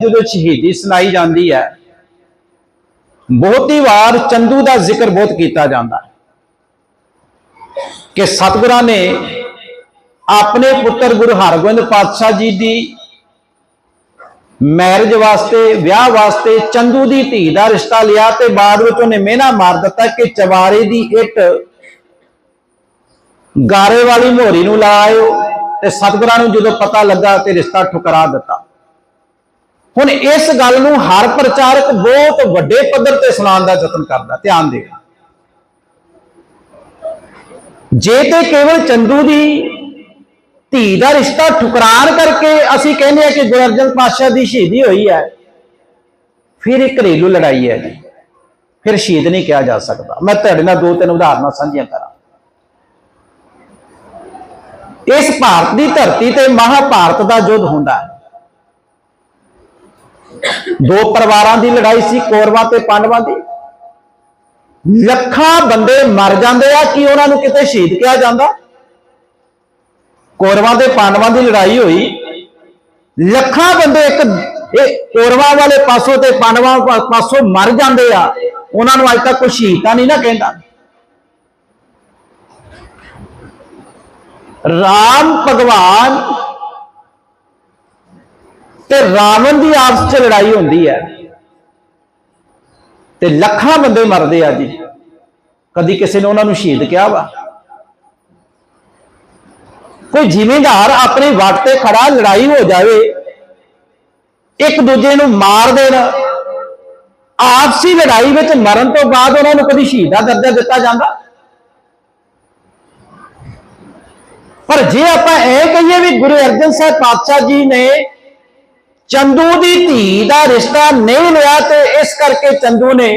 ਜਦੋਂ ਸ਼ਹੀਦੀ ਸੁਣਾਈ ਜਾਂਦੀ ਹੈ। ਬਹੁਤੀ ਵਾਰ ਚੰਦੂ ਦਾ ਜ਼ਿਕਰ ਬਹੁਤ ਕੀਤਾ ਜਾਂਦਾ ਹੈ ਕਿ ਸਤਿਗੁਰਾਂ ਨੇ ਆਪਣੇ ਪੁੱਤਰ ਗੁਰੂ ਹਰਗੋਬਿੰਦ ਪਾਤਸ਼ਾਹ ਜੀ ਦੀ ਮੈਰਿਜ ਵਾਸਤੇ, ਵਿਆਹ ਵਾਸਤੇ ਚੰਦੂ ਦੀ ਧੀ ਦਾ ਰਿਸ਼ਤਾ ਲਿਆ ਤੇ ਬਾਅਦ ਵਿੱਚ ਉਹਨੇ ਮਿਹਨਾ ਮਾਰ ਦਿੱਤਾ ਕਿ ਚਵਾਰੇ ਦੀ ਇੱਟ ਗਾਰੇ ਵਾਲੀ ਮੋਹਰੀ ਨੂੰ ਲਾਇਓ ਤੇ ਸਤਿਗੁਰਾਂ ਨੂੰ ਜਦੋਂ ਪਤਾ ਲੱਗਾ ਤੇ ਰਿਸ਼ਤਾ ਠੁਕਰਾ ਦਿੱਤਾ। ਹੁਣ ਇਸ ਗੱਲ ਨੂੰ ਹਰ ਪ੍ਰਚਾਰਕ ਬਹੁਤ ਵੱਡੇ ਪੱਧਰ ਤੇ ਸੁਣਾਉਣ ਦਾ ਯਤਨ ਕਰਦਾ, ਧਿਆਨ ਦੇ ਜੇ ਤੇ ਕੇਵਲ ਚੰਦੂ ਦੀ ਧੀ ਦਾ ਰਿਸ਼ਤਾ ਠੁਕਰਾਨ ਕਰਕੇ ਅਸੀਂ ਕਹਿੰਦੇ ਆ ਕਿ ਗੁਰੂ ਅਰਜਨ ਪਾਤਸ਼ਾਹ ਦੀ ਸ਼ਹੀਦੀ ਹੋਈ ਹੈ, ਫਿਰ ਇਹ ਘਰੇਲੂ ਲੜਾਈ ਹੈ ਜੀ। ਫਿਰ ਸ਼ਹੀਦ ਨਹੀਂ ਕਿਹਾ ਜਾ ਸਕਦਾ। ਮੈਂ ਤੁਹਾਡੇ ਨਾਲ ਦੋ ਤਿੰਨ ਉਦਾਹਰਨਾਂ ਸਾਂਝੀਆਂ ਕਰਾਂ। ਇਸ ਭਾਰਤ ਦੀ ਧਰਤੀ ਤੇ ਮਹਾਭਾਰਤ ਦਾ ਯੁੱਧ ਹੁੰਦਾ ਹੈ। ਦੋ ਪਰਿਵਾਰਾਂ ਦੀ ਲੜਾਈ ਸੀ, ਕੌਰਵਾਂ ਤੇ ਪਾਂਡਵਾਂ ਦੀ। ਲੱਖਾਂ ਬੰਦੇ ਮਰ ਜਾਂਦੇ ਆ, ਕਿ ਉਹਨਾਂ ਨੂੰ ਕਿਤੇ ਸ਼ਹੀਦ ਕਿਹਾ ਜਾਂਦਾ? ਕੌਰਵਾਂ ਤੇ ਪਾਂਡਵਾਂ ਦੀ ਲੜਾਈ ਹੋਈ। ਲੱਖਾਂ ਬੰਦੇ ਇੱਕ, ਇਹ ਕੌਰਵਾਂ ਵਾਲੇ ਪਾਸੋਂ ਤੇ ਪਾਂਡਵਾਂ ਪਾਸੋਂ ਮਰ ਜਾਂਦੇ ਆ। ਉਹਨਾਂ ਨੂੰ ਅੱਜ ਤੱਕ ਕੋਈ ਸ਼ਹੀਦ ਤਾਂ ਨਹੀਂ ਨਾ ਕਹਿੰਦਾ। ਰਾਮ ਭਗਵਾਨ ਤੇ ਰਾਵਣ ਦੀ ਆਪਸ ਚ ਲੜਾਈ ਹੁੰਦੀ ਹੈ। ਤੇ ਲੱਖਾਂ ਬੰਦੇ ਮਰਦੇ ਆ ਜੀ। ਕਦੀ ਕਿਸੇ ਨੇ ਉਹਨਾਂ ਨੂੰ ਸ਼ਹੀਦ ਕਿਹਾ ਵਾ। ਕੋਈ ਜ਼ਿਮੀਂਦਾਰ ਆਪਣੀ ਵੱਟ ਤੇ ਖੜਾ ਲੜਾਈ ਹੋ ਜਾਵੇ, ਇੱਕ ਦੂਜੇ ਨੂੰ ਮਾਰ ਦੇਣ, ਆਪਸੀ ਲੜਾਈ ਵਿੱਚ ਮਰਨ ਤੋਂ ਬਾਅਦ ਉਹਨਾਂ ਨੂੰ ਕਦੀ ਸ਼ਹੀਦ ਦਰਜਾ ਦਿੱਤਾ ਜਾਂਦਾ? ਪਰ ਜੇ ਆਪਾਂ ਇਹ ਕਹੀਏ ਵੀ ਗੁਰੂ ਅਰਜਨ ਸਾਹਿਬ ਪਾਤਸ਼ਾਹ ਜੀ ਨੇ ਚੰਦੂ ਦੀ ਧੀ ਦਾ ਰਿਸ਼ਤਾ ਨਹੀਂ ਲਿਆ ਤੇ ਇਸ ਕਰਕੇ ਚੰਦੂ ਨੇ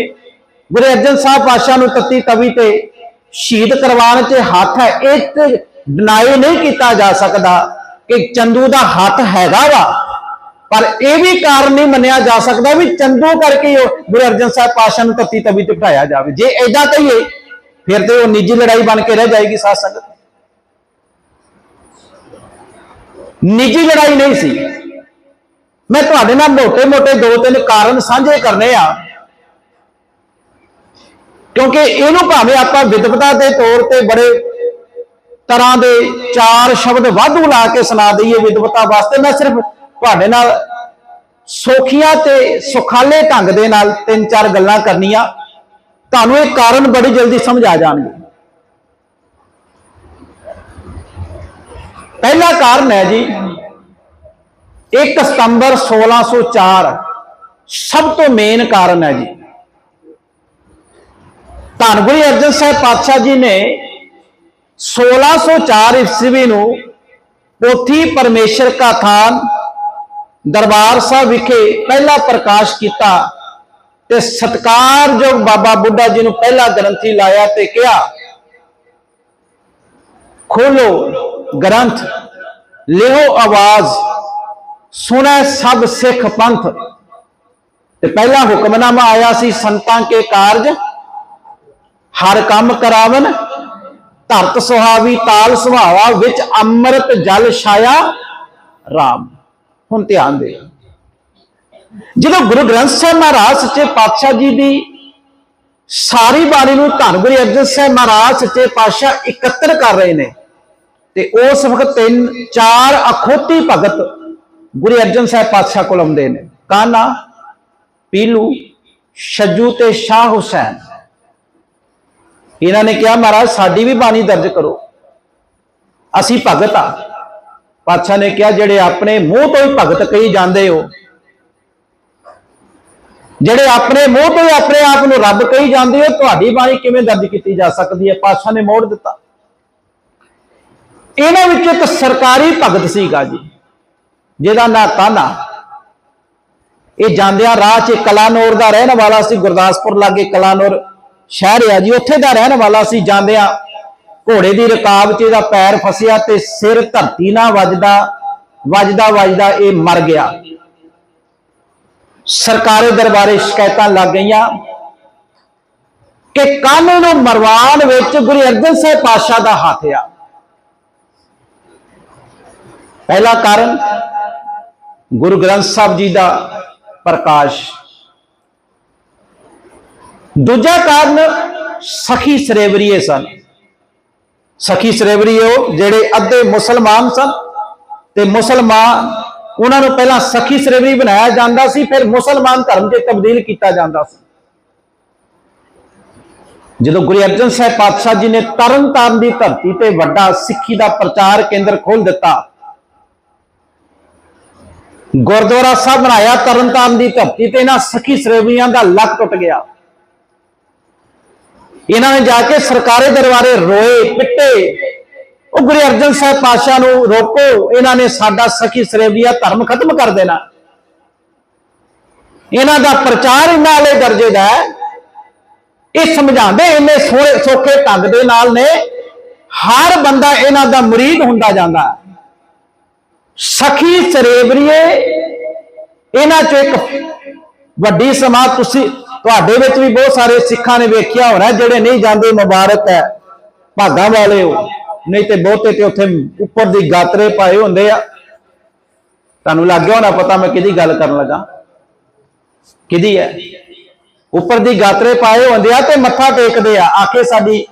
ਗੁਰੂ ਅਰਜਨ ਸਾਹਿਬ ਪਾਤਸ਼ਾਹ ਨੂੰ ਤੱਤੀ ਤਵੀ ਤੇ ਸ਼ਹੀਦ ਕਰਵਾਉਣ 'ਚ ਹੱਥ ਹੈ। ਇਹ ਤੇ ਡਿਨਾਈ ਨਹੀਂ ਕੀਤਾ ਜਾ ਸਕਦਾ ਕਿ ਚੰਦੂ ਦਾ ਹੱਥ ਹੈਗਾ ਵਾ। ਪਰ ਇਹ ਵੀ ਕਾਰਨ ਨਹੀਂ ਮੰਨਿਆ ਜਾ ਸਕਦਾ ਵੀ ਚੰਦੂ ਕਰਕੇ ਉਹ ਗੁਰੂ ਅਰਜਨ ਸਾਹਿਬ ਪਾਤਸ਼ਾਹ ਨੂੰ ਤੱਤੀ ਤਵੀ ਤੇ ਬਿਠਾਇਆ ਜਾਵੇ। ਜੇ ਐਦਾਂ ਕਹੀਏ, ਫਿਰ ਤੇ ਉਹ ਨਿੱਜੀ ਲੜਾਈ ਬਣ ਕੇ ਰਹਿ ਜਾਏਗੀ ਸਾਧ ਸੰਗਤ। ਨਿੱਜੀ ਲੜਾਈ ਨਹੀਂ ਸੀ। ਮੈਂ ਤੁਹਾਡੇ ਨਾਲ ਮੋٹے-ਮੋٹੇ ਦੋ ਤਿੰਨ ਕਾਰਨ ਸਾਂਝੇ ਕਰਨੇ ਆ। ਕਿਉਂਕਿ ਇਹਨੂੰ ਭਾਵੇਂ ਆਪਾਂ ਵਿਦਵਤਾ ਦੇ ਤੌਰ ਤੇ ਬੜੇ ਤਰ੍ਹਾਂ ਦੇ ਚਾਰ ਸ਼ਬਦ ਵਾਧੂ ਲਾ ਕੇ ਸੁਣਾ ਦਈਏ ਵਿਦਵਤਾ ਵਾਸਤੇ, ਮੈਂ ਸਿਰਫ ਤੁਹਾਡੇ ਨਾਲ ਸੋਖੀਆਂ ਤੇ ਸੁਖਾਲੇ ਢੰਗ ਦੇ ਨਾਲ ਤਿੰਨ ਚਾਰ ਗੱਲਾਂ ਕਰਨੀਆਂ। ਤੁਹਾਨੂੰ ਇਹ ਕਾਰਨ ਬੜੀ ਜਲਦੀ ਸਮਝ ਆ ਜਾਣਗੇ। ਪਹਿਲਾ ਕਾਰਨ ਹੈ ਜੀ 1 ਸਤੰਬਰ 1604 ਸਭ ਤੋਂ ਮੇਨ ਕਾਰਨ ਹੈ ਜੀ। ਧੰਨ ਗੁਰੂ ਅਰਜਨ ਸਾਹਿਬ ਪਾਤਸ਼ਾਹ ਜੀ ਨੇ 1604 ਈਸਵੀ ਨੂੰ ਪੋਥੀ ਪਰਮੇਸ਼ਰ ਕਾ ਥਾਨ ਦਰਬਾਰ ਸਾਹਿਬ ਵਿਖੇ ਪਹਿਲਾ ਪ੍ਰਕਾਸ਼ ਕੀਤਾ ਤੇ ਸਤਕਾਰਯੋਗ ਬਾਬਾ ਬੁੱਢਾ ਜੀ ਨੂੰ ਪਹਿਲਾ ਗ੍ਰੰਥੀ ਲਾਇਆ ਤੇ ਕਿਹਾ, ਖੋਲੋ ਗ੍ਰੰਥ ਲਿਓ ਆਵਾਜ਼। ਸੁਣੈ ਸਭ ਸਿੱਖ ਪੰਥ। ਤੇ ਪਹਿਲਾ ਹੁਕਮਨਾਮਾ ਆਇਆ ਸੀ, ਸੰਤਾਂ ਕੇ ਕਾਰਜ, ਹਰ ਕੰਮ ਕਰਾਵਨ, ਧਰਤ ਸੁਹਾਵੀ ਤਾਲ ਸੁਹਾਵਾ ਵਿੱਚ ਅੰਮ੍ਰਿਤ ਜਲ ਛਾਇਆ RAM ਹੁਣ ਧਿਆਨ ਦੇ। ਜਦੋਂ ਗੁਰੂ ਗ੍ਰੰਥ ਸਾਹਿਬ ਮਹਾਰਾਜ ਸੱਚੇ ਪਾਤਸ਼ਾਹ ਜੀ ਦੀ ਸਾਰੀ ਬਾਣੀ ਨੂੰ ਧੰਨ ਗੁਰੂ ਅਰਜਨ ਸਾਹਿਬ ਮਹਾਰਾਜ ਸੱਚੇ ਪਾਤਸ਼ਾਹ ਇਕੱਤਰ ਕਰ ਰਹੇ ਨੇ, ਤੇ ਉਸ ਵਕਤ ਤਿੰਨ ਚਾਰ ਅਖੋਤੀ ਭਗਤ ਗੁਰੂ ਅਰਜਨ ਸਾਹਿਬ ਪਾਤਸ਼ਾਹ ਕੋਲ ਆਉਂਦੇ ਨੇ। ਕਾਨਾ ਪੀਲੂ, ਛੱਜੂ ਤੇ ਸ਼ਾਹ ਹੁਸੈਨ। ਇਹਨਾਂ ਨੇ ਕਿਹਾ, ਮਹਾਰਾਜ, ਸਾਡੀ ਵੀ ਬਾਣੀ ਦਰਜ ਕਰੋ। ਅਸੀਂ ਭਗਤ ਆ। ਪਾਤਸ਼ਾਹ ਨੇ ਕਿਹਾ, ਜਿਹੜੇ ਆਪਣੇ ਮੂੰਹ ਤੋਂ ਹੀ ਭਗਤ ਕਹੀ ਜਾਂਦੇ ਹੋ, ਜਿਹੜੇ ਆਪਣੇ ਮੂੰਹ ਤੋਂ ਹੀ ਆਪਣੇ ਆਪ ਨੂੰ ਰੱਬ ਕਹੀ ਜਾਂਦੇ ਹੋ, ਤੁਹਾਡੀ ਬਾਣੀ ਕਿਵੇਂ ਦਰਜ ਕੀਤੀ ਜਾ ਸਕਦੀ ਹੈ? ਪਾਤਸ਼ਾਹ ਨੇ ਮੋੜ ਦਿੱਤਾ। ਇਹਨਾਂ ਵਿੱਚੋਂ ਇੱਕ ਸਰਕਾਰੀ ਭਗਤ ਸੀਗਾ ਜੀ। ਜਿਹਦਾ ਨਾਂ ਕਾਨਾ ਇਹ ਜਾਂਦਿਆਂ ਰਾਹ 'ਚ ਕਲਾਨੌਰ ਦਾ ਰਹਿਣ ਵਾਲਾ ਸੀ, ਗੁਰਦਾਸਪੁਰ ਲਾਗੇ ਕਲਾਨੌਰ ਸ਼ਹਿਰ ਆ ਜੀ। ਉੱਥੇ ਦਾ ਰਹਿਣ ਵਾਲਾ ਸੀ ਜਾਂਦਿਆਂ ਘੋੜੇ ਦੀ ਰਕਾਬ 'ਚ ਇਹਦਾ ਪੈਰ ਫਸਿਆ ਤੇ ਸਿਰ ਧਰਤੀ ਨਾਲ ਵੱਜਦਾ ਵੱਜਦਾ ਵੱਜਦਾ ਇਹ ਮਰ ਗਿਆ। ਸਰਕਾਰੀ ਦਰਬਾਰੇ ਸ਼ਿਕਾਇਤਾਂ ਲੱਗ ਗਈਆਂ ਕਿ ਕਾਨੇ ਨੂੰ ਮਰਵਾਉਣ ਵਿੱਚ ਗੁਰੂ ਅਰਜਨ ਸਾਹਿਬ ਪਾਤਸ਼ਾਹ ਦਾ ਹੱਥ ਆ। ਪਹਿਲਾ ਕਾਰਨ ਗੁਰੂ ਗ੍ਰੰਥ ਸਾਹਿਬ ਜੀ ਦਾ ਪ੍ਰਕਾਸ਼। ਦੂਜਾ ਕਾਰਨ ਸਖੀ ਸਰੇਵਰੀਏ ਸਨ। ਸਖੀ ਸਰੇਵਰੀਏ ਉਹ ਜਿਹੜੇ ਅੱਧੇ ਮੁਸਲਮਾਨ ਸਨ ਤੇ ਮੁਸਲਮਾਨ ਉਹਨਾਂ ਨੂੰ ਪਹਿਲਾਂ ਸਖੀ ਸਰੇਵਰੀ ਬਣਾਇਆ ਜਾਂਦਾ ਸੀ, ਫਿਰ ਮੁਸਲਮਾਨ ਧਰਮ 'ਚ ਤਬਦੀਲ ਕੀਤਾ ਜਾਂਦਾ ਸੀ। ਜਦੋਂ ਗੁਰੂ ਅਰਜਨ ਸਾਹਿਬ ਪਾਤਸ਼ਾਹ ਜੀ ਨੇ ਤਰਨਤਾਰਨ ਦੀ ਧਰਤੀ ਤੇ ਵੱਡਾ ਸਿੱਖੀ ਦਾ ਪ੍ਰਚਾਰ ਕੇਂਦਰ ਖੋਲ ਦਿੱਤਾ ਗੁਰਦੁਆਰਾ ਸਾਹਿਬ ਬਣਾਇਆ, ਤਰਨਤਾਰਨ ਦੀ ਧਰਤੀ ਤੇ ਇਹਨਾਂ ਸਖੀ ਸਰੇਵੀਆਂ ਦਾ ਲੱਕ ਟੁੱਟ ਗਿਆ। ਇਹਨਾਂ ਨੇ ਜਾ ਕੇ ਸਰਕਾਰੀ ਦਰਬਾਰੇ ਰੋਏ, ਪਿੱਟੇ। ਉਹ ਗੁਰੂ ਅਰਜਨ ਸਾਹਿਬ ਪਾਤਸ਼ਾਹ ਨੂੰ ਰੋਕੋ, ਇਹਨਾਂ ਨੇ ਸਾਡਾ ਸਖੀ ਸਰੇਵੀਆ ਧਰਮ ਖਤਮ ਕਰ ਦੇਣਾ। ਇਹਨਾਂ ਦਾ ਪ੍ਰਚਾਰ ਇਹਨਾਂ ਵਾਲੇ ਦਰਜੇ ਦਾ ਇਹ ਸਮਝਾਉਂਦੇ ਇੰਨੇ ਸੋਹਣੇ, ਸੋਖੇ ਢੰਗ ਦੇ ਨਾਲ ਨੇ, ਹਰ ਬੰਦਾ ਇਹਨਾਂ ਦਾ ਮੁਰੀਦ ਹੁੰਦਾ ਜਾਂਦਾ। ਹੈ। ਸਖੀ ਸਰੇਬਰੀਏ ਇਹਨਾਂ ਚੋਂ ਇੱਕ ਵੱਡੀ ਸਮਾਜ ਤੁਸੀਂ, ਤੁਹਾਡੇ ਵਿੱਚ ਵੀ ਬਹੁਤ ਸਾਰੇ ਸਿੱਖਾਂ ਨੇ ਵੇਖਿਆ ਹੋਣਾ, ਜਿਹੜੇ ਨਹੀਂ ਜਾਂਦੇ, ਮੁਬਾਰਕ ਹੈ। ਭਾਗਾਂ ਵਾਲੇ ਹੋ। ਨਹੀਂ ਤੇ ਬਹੁਤੇ ਤੇ ਉੱਥੇ ਉੱਪਰ ਦੀ ਗਾਤਰੇ ਪਾਏ ਹੁੰਦੇ ਆ। ਤੁਹਾਨੂੰ ਲੱਗ ਗਿਆ ਹੋਣਾ ਪਤਾ ਮੈਂ ਕਿਹਦੀ ਗੱਲ ਕਰਨ ਲੱਗਾ? ਕਿਹਦੀ ਹੈ? ਉੱਪਰ ਦੀ ਗਾਤਰੇ ਪਾਏ ਹੁੰਦੇ ਆ ਤੇ ਮੱਥਾ ਟੇਕਦੇ ਆ। ਆਖੇ ਸਾਡੀ